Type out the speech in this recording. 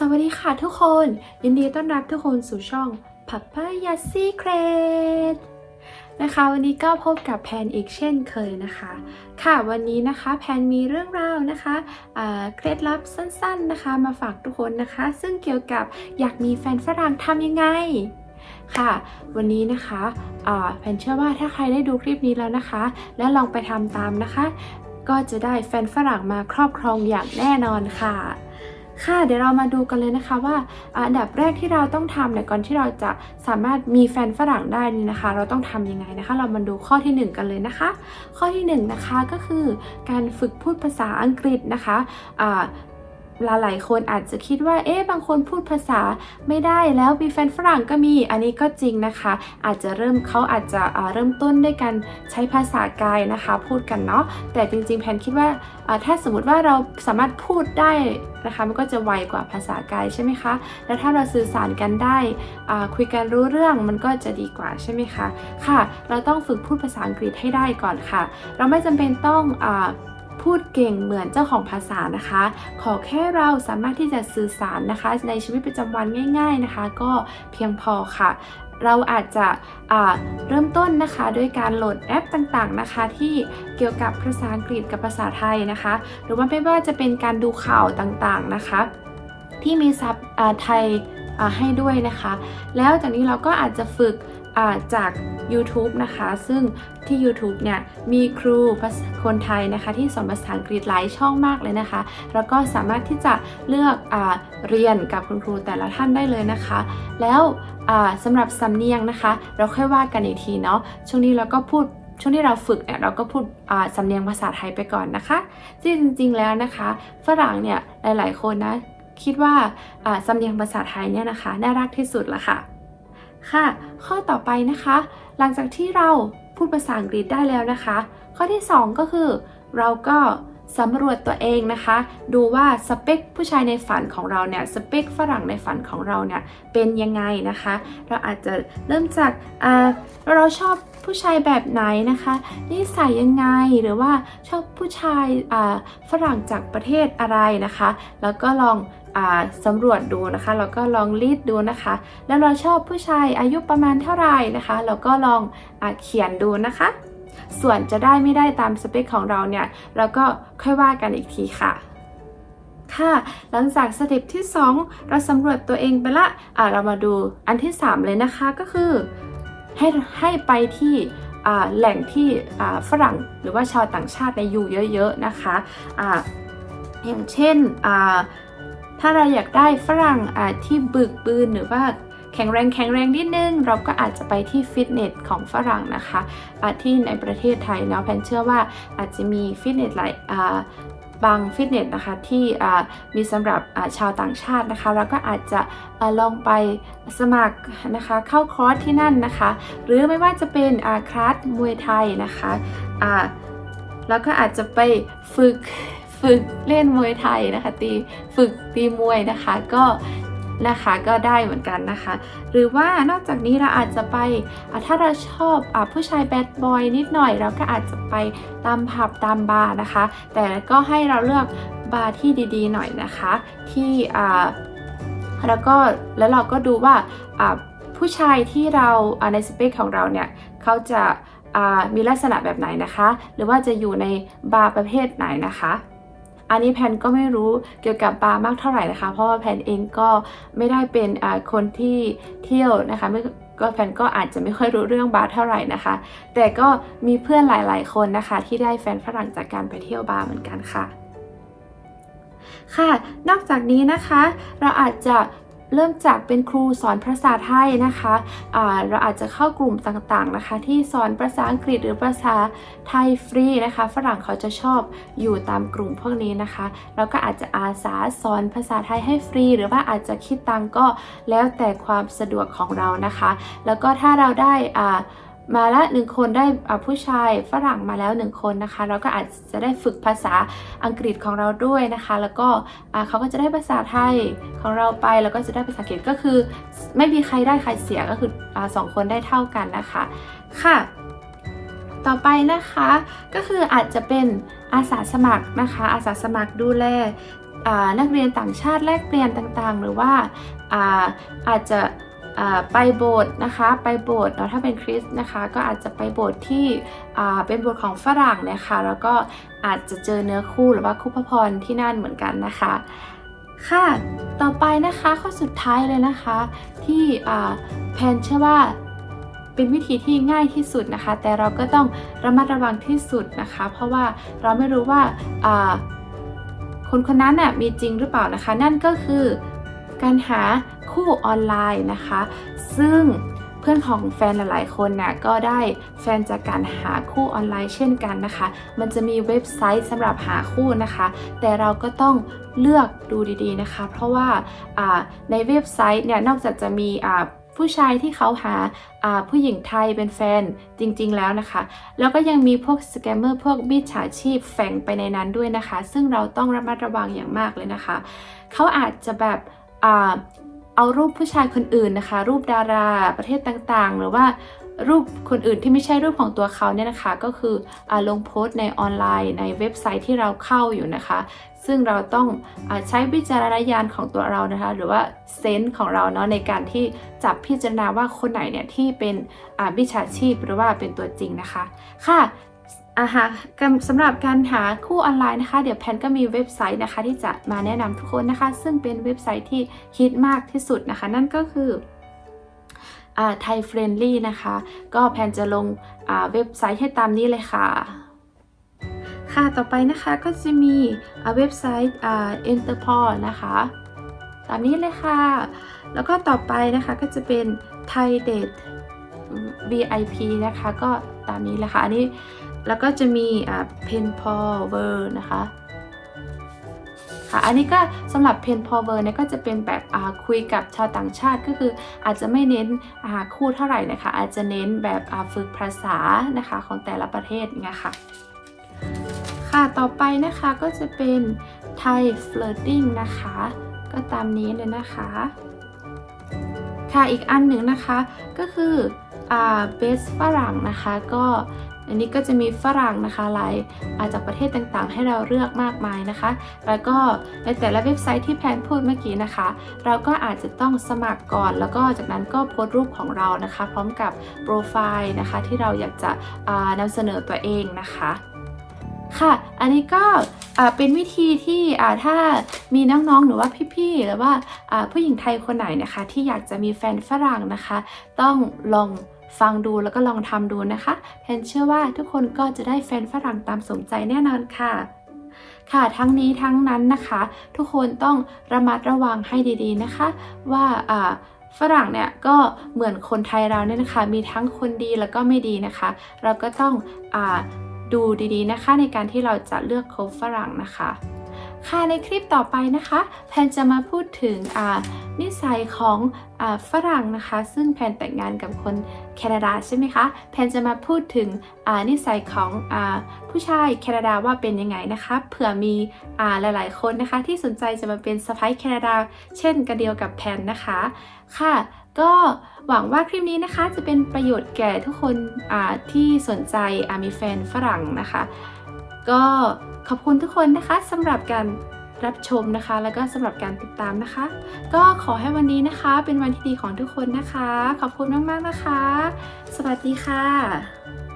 สวัสดีค่ะทุกคน ยินดีต้อนรับทุกคนสู่ช่องพับพายาซีเครดนะคะวันนี้ก็พบกับแพนอีกเช่นเคยนะคะ ค่ะวันนี้นะคะแพนมีเรื่องราวนะคะเคล็ดลับสั้นๆนะคะ มาฝากทุกคนนะคะ ซึ่งเกี่ยวกับอยากมีแฟนฝรั่งทำยังไงค่ะ วันนี้นะคะแพนเชื่อว่าถ้าใครได้ดูคลิปนี้แล้วนะคะ และลองไปทำตามนะคะ ก็จะได้แฟนฝรั่งมาครอบครองอย่างแน่นอนค่ะ ค่ะ เดี๋ยวเรามาดูกันเลยนะคะว่าอันดับแรกที่เราต้องทำเนี่ยก่อนที่เราจะสามารถมีแฟนฝรั่งได้นี่นะคะ เราต้องทำยังไงนะคะ เรามาดูข้อที่หนึ่งกันเลยนะคะ ข้อที่หนึ่งนะคะก็คือการฝึกพูดภาษาอังกฤษนะคะ หลายๆคนอาจจะคิดว่า เอ๊ะ บางคนพูดภาษาไม่ได้แล้วมีแฟนฝรั่งก็มี อันนี้ก็จริงนะคะ อาจจะเริ่มเขาอาจจะเริ่มต้นด้วยการใช้ภาษากายนะคะ พูดกันเนาะ แต่จริงๆ แพนคิดว่าถ้าสมมติว่าเราสามารถพูดได้นะคะมันก็จะไวกว่าภาษากายใช่ไหมคะ แล้วถ้าเราสื่อสารกันได้คุยกันรู้เรื่องมันก็จะดีกว่าใช่ไหมคะ ค่ะ เราต้องฝึกพูดภาษาอังกฤษให้ได้ก่อนค่ะ เราไม่จำเป็นต้องอ พูดเก่งเหมือนเจ้าของภาษานะคะ ขอแค่เราสามารถที่จะสื่อสารนะคะ ในชีวิตประจำวันง่าย ๆนะคะ ก็เพียงพอค่ะเราอาจจะเริ่มต้นนะคะด้วยการโหลดแอปต่างๆนะคะ ที่เกี่ยวกับภาษาอังกฤษกับภาษาไทยนะคะ หรือว่าไม่ว่าจะเป็นการดูข่าวต่างๆนะคะ ที่มีซับไทยให้ด้วยนะคะ แล้วจากนี้เราก็อาจจะฝึก จาก YouTube นะคะ ซึ่งที่ YouTube เนี่ยมีครูคนไทยนะคะ ที่สอนภาษาอังกฤษหลายช่องมากเลยนะคะ แล้วก็สามารถที่จะเลือกอเรียนกับคุณครูแต่ละท่านได้เลยนะคะ แล้วสำหรับสำเนียงนะคะ เราค่อยว่ากันอีกทีเนาะช่วงนี้เราก็พูดช่วงที่เราฝึกเนี่ยเราก็พูดสำเนียงภาษาไทยไปก่อนนะคะที่จริง ๆ แล้วนะคะ ฝรั่งเนี่ยหลาย ๆ คนนะคิดว่าอ่าสำเนียงภาษาไทยเนี่ยนะคะ น่ารักที่สุดละค่ะ ค่ะ ข้อต่อไปนะคะ หลังจากที่เราพูดภาษาอังกฤษได้แล้วนะคะ ข้อที่ 2 ก็คือเราก็ สำรวจตัวเองนะคะ ดูว่าสเปคผู้ชายในฝันของเราเนี่ยสเปคฝรั่งในฝันของเราเนี่ยเป็นยังไงนะคะ เราอาจจะเริ่มจากเราชอบผู้ชายแบบไหนนะคะนิสัยยังไงหรือว่าชอบผู้ชายฝรั่งจากประเทศอะไรนะคะ แล้วก็ลองสำรวจดูนะคะแล้วก็ลองรีดดูนะคะ แล้วเราชอบผู้ชายอายุประมาณเท่าไหร่นะคะเราก็ลองอเขียนดูนะคะ ส่วนจะได้ไม่ได้ตามสเปคของเราเนี่ยเราก็ค่อยว่ากันอีกทีค่ะค่ะ หลังจากสเต็ปที่ 2 เราสำรวจตัวเองไปละอะเรามาดูอันที่ 3 เลยนะคะก็คือให้ให้ไปที่อ่าแหล่งที่อ่าฝรั่งหรือว่าชาวต่างชาติในอยู่เยอะๆนะคะอ่าอย่างเช่นอ่าถ้าเราอยากได้ฝรั่งอ่าที่บึกบืนหรือว่า ข็งแรงแข็งแรงนิดนึง เราก็อาจจะไปที่ฟิตเนสของฝรั่งนะคะที่ในประเทศไทยเนาะแพนเชื่อว่าอาจจะมีฟิตเนสหลายอ่าบางฟิตเนสนะคะที่อ่ามีสำหรับชาวต่างชาตินะคะเราก็อาจจะอลองไปสมัครนะคะเข้าคอร์สที่นั่นนะคะ หรือไม่ว่าจะเป็นอ่าคลาสมวยไทยนะคะอ่าแล้วก็อาจจะไปฝึกฝึกเล่นมวยไทยนะคะตีฝึกตีมวยนะคะ ก็ นะคะก็ได้เหมือนกันนะคะ หรือว่านอกจากนี้เราอาจจะไปะถ้าเราชอบอผู้ชายแบดบอยนิดหน่อย เราก็อาจจะไปตามผับตามบาร์นะคะ แต่ก็ให้เราเลือกบาร์ที่ดีๆ หน่อยนะคะ ที่แล้วก็แล้วเราก็ดูว่าผู้ชายที่เราในสเปคของเราเนี่ยเขาจะมีลักษณะแบบไหนนะคะ หรือว่าจะอยู่ในบาร์ประเภทไหนนะคะ อันนี้แพนก็ไม่รู้เกี่ยวกับบาร์มากเท่าไหร่นะคะ เพราะว่าแพนเองก็ไม่ได้เป็นคนที่เที่ยวนะคะไม่ก็แพนก็อาจจะไม่ค่อยรู้เรื่องบาร์เท่าไหร่นะคะ แต่ก็มีเพื่อนหลาย ๆ คนนะคะ ที่ได้แฟนฝรั่งจากการไปเที่ยวบาร์เหมือนกันค่ะ ค่ะ นอกจากนี้นะคะ เราอาจจะ เริ่มจากเป็นครูสอนภาษาไทยนะคะะเราอาจจะเข้ากลุ่มต่างๆนะคะ ที่สอนภาษาอังกฤษหรือภาษาไทยฟรีนะคะ ฝรั่งเขาจะชอบอยู่ตามกลุ่มพวกนี้นะคะเราก็อาจจะอาสาสอนภาษาไทยให้ฟรี หรือว่าอาจจะคิดตังก็แล้วแต่ความสะดวกของเรานะคะ แล้วก็ถ้าเราได้อ่า มาละหนึ่งคนได้อ่าผู้ชายฝรั่งมาแล้วหนึ่งคนนะคะ เราก็อาจจะได้ฝึกภาษาอังกฤษของเราด้วยนะคะ แล้วก็เขาก็จะได้ภาษาไทยของเราไป แล้วก็จะได้ภาษาอังกฤษก็คือ ไม่มีใครได้ใครเสียก็คืออสองคนได้เท่ากันนะคะค่ะ ต่อไปนะคะก็คืออาจจะเป็นอาสาสมัครนะคะ อาสาสมัครดูแลนักเรียนต่างชาติแลกเปลี่ยนต่างๆ หรือว่าอาอาจจะ ไปโบสถ์นะคะไปโบสถ์เนาะถ้าเป็นคริสต์นะคะก็อาจจะไปโบสถ์ที่เป็นโบสถ์ของฝรั่งนะคะแล้วก็อาจจะเจอเนื้อคู่หรือว่าคู่พระพรที่นั่นเหมือนกันนะคะค่ะ ต่อไปนะคะข้อสุดท้ายเลยนะคะ ที่แพนเชื่อว่าเป็นวิธีที่ง่ายที่สุดนะคะ แต่เราก็ต้องระมัดระวังที่สุดนะคะ เพราะว่าเราไม่รู้ว่าอ่าคนคนนั้นน่ะมีจริงหรือเปล่านะคะ นั่นก็คือการหา คู่ออนไลน์นะคะ ซึ่งเพื่อนของแฟนหลาย ๆ คนน่ะก็ได้แฟนจากการหาคู่ออนไลน์เช่นกันนะคะ มันจะมีเว็บไซต์สำหรับหาคู่นะคะ แต่เราก็ต้องเลือกดูดีๆนะคะ เพราะว่าในเว็บไซต์เนี่ยนอกจากจะมีผู้ชายที่เขาหาผู้หญิงไทยเป็นแฟนจริง ๆ แล้วนะคะ แล้วก็ยังมีพวกสแกมเมอร์พวกมิจฉาชีพแฝงไปในนั้นด้วยนะคะ ซึ่งเราต้องระมัดระวังอย่างมากเลยนะคะ เขาอาจจะแบบ เอารูปผู้ชายคนอื่นนะคะ รูปดาราประเทศต่างๆ หรือว่ารูปคนอื่นที่ไม่ใช่รูปของตัวเขาเนี่ยนะคะ ก็คืออลงโพสต์ในออนไลน์ ในเว็บไซต์ที่เราเข้าอยู่นะคะ ซึ่งเราต้องอใช้วิจารณญาณของตัวเรานะคะ หรือว่าเซนส์ของเราเนาะในการที่จับพิจารณาว่าคนไหนเนี่ยที่เป็นมิจฉาชีพหรือว่าเป็นตัวจริงนะคะ ค่ะ อาหารสำหรับการหาคู่ออนไลน์นะคะ เดี๋ยวแพนก็มีเว็บไซต์นะคะ ที่จะมาแนะนำทุกคนนะคะ ซึ่งเป็นเว็บไซต์ที่ฮิตมากที่สุดนะคะ นั่นก็คือไทยเฟรนลี่นะคะ ก็แพนจะลงอ่าเว็บไซต์ให้ตามนี้เลยค่ะ ค่ะต่อไปนะคะก็จะมีอ่าเว็บไซต์อ่า Interpol นะคะ ตามนี้เลยค่ะ แล้วก็ต่อไปนะคะก็จะเป็น Thai Date VIP นะคะ ก็ตามนี้เลยค่ะอันนี้ แล้วก็จะมีอ่า Pen p a l v e r นะคะค่ะอันนี้ก็สำหรับ Pen p a l v e r เนี่ยก็จะเป็นแบบอ่าคุยกับชาวต่างชาติก็คืออาจจะไม่เน้นอ่าคู่เท่าไหร่นะคะ อาจจะเน้นแบบอ่าฝึกภาษานะคะของแต่ละประเทศเนี่ยค่ะค่ะต่อไปนะคะก็จะเป็น Thai Flirting นะคะ ก็ตามนี้เลยนะคะค่ะอีกอันหนึ่งนะคะก็คืออ่า Best ฝรั่งนะคะก็ อันนี้ก็จะมีฝรั่งนะคะหลายอาจากประเทศต่างๆ ให้เราเลือกมากมายนะคะ แล้วก็ในแต่ละเว็บไซต์ที่แพนพูดเมื่อกี้นะคะ เราก็อาจจะต้องสมัครก่อน แล้วก็จากนั้นก็โพสต์รูปของเรานะคะ พร้อมกับโปรไฟล์นะคะที่เราอยากจะอ่านำเสนอตัวเองนะคะค่ะ อันนี้ก็เป็นวิธีที่ถ้ามีน้องๆ หรือว่าพี่ๆ หรือว่าอ่าผู้หญิงไทยคนไหนนะคะ ที่อยากจะมีแฟนฝรั่งนะคะ ต้องลอง ฟังดูแล้วก็ลองทำดูนะคะแพนเชื่อว่าทุกคนก็จะได้แฟนฝรั่งตามสมใจแน่นอนค่ะ ค่ะทั้งนี้ทั้งนั้นนะคะ ทุกคนต้องระมัดระวังให้ดีๆนะคะ ว่าฝรั่งเนี่ยก็เหมือนคนไทยเราเนี่ยนะคะ มีทั้งคนดีแล้วก็ไม่ดีนะคะ เราก็ต้องอดูดีๆนะคะ ในการที่เราจะเลือกคบฝรั่งนะคะ ค่ะในคลิปต่อไปนะคะ แพนจะมาพูดถึงนิสัยของอฝรั่งนะคะ ซึ่งแพนแต่งงานกับคนแคนาดาใช่ไหมคะ แพนจะมาพูดถึงนิสัยของอผู้ชายแคนาดาว่าเป็นยังไงนะคะ เผื่อมีอหลาย ๆ คนนะคะ ที่สนใจจะมาเป็นสะพ้ายแคนาดา เช่นกันเดียวกับแพนนะคะ ค่ะ ก็หวังว่าคลิปนี้นะคะจะเป็นประโยชน์แก่ทุกคนที่สนใจมีแฟนฝรั่งนะคะ ก็ขอบคุณทุกคนนะคะสำหรับการรับชมนะคะ แล้วก็สำหรับการติดตามนะคะ ก็ขอให้วันนี้นะคะ เป็นวันที่ดีของทุกคนนะคะ ขอบคุณมากๆนะคะ สวัสดีค่ะ